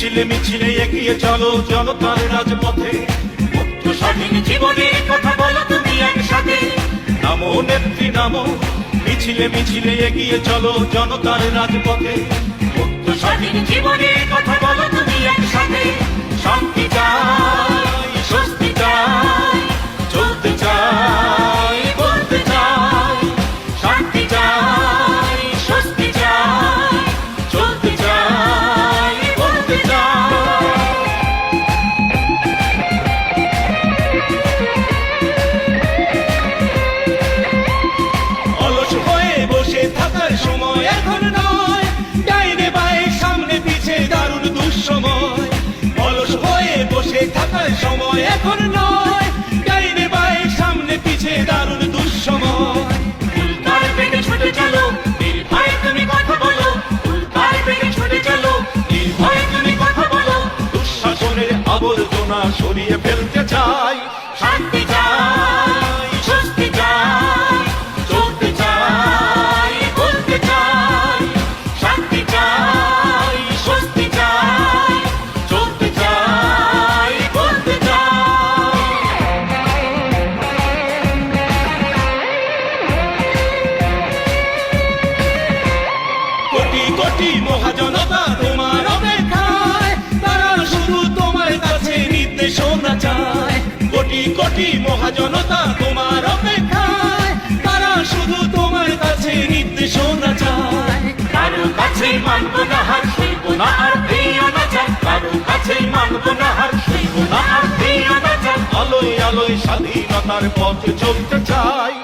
মিছিলে মিছিলে এগিয়ে চলো জনতার রাজপথে। স্বাধীন জীবনের কথা বলো তুমি একসাথে। নামো নেত্রী, নামো। মিছিলে মিছিলে এগিয়ে চলো জনতার রাজপথে। স্বাধীন জীবনের কথা বলো তুমি এখন নয়। ডাইনে বায়ে সামনে পিছে দারুণ দুঃসময়। অলস হয়ে বসে থাকার সময় এখন নয়। ডাইনে বায়ে সামনে পিছে দারুণ দুঃসময়। ছুটে চলো নির্ভয়ে তুমি কথা বলো। ছুটে চলো নির্ভয়ে তুমি কথা বলো। দুঃশাসনের আবর্জনা সরিয়ে ফেলতে চাই। কোটি মহাজনতা তোমার অপেক্ষায়। তারা শুধু তোমার কাছে নির্দেশনা চায়। কারও কাছে মানব না হার শিল্প না আর প্রিয় না চায়। কারও কাছে মানব না হার শিল্প না আর প্রিয় না চায়। আলোয় আলোয় স্বাধীনতার পথ চলতে চাই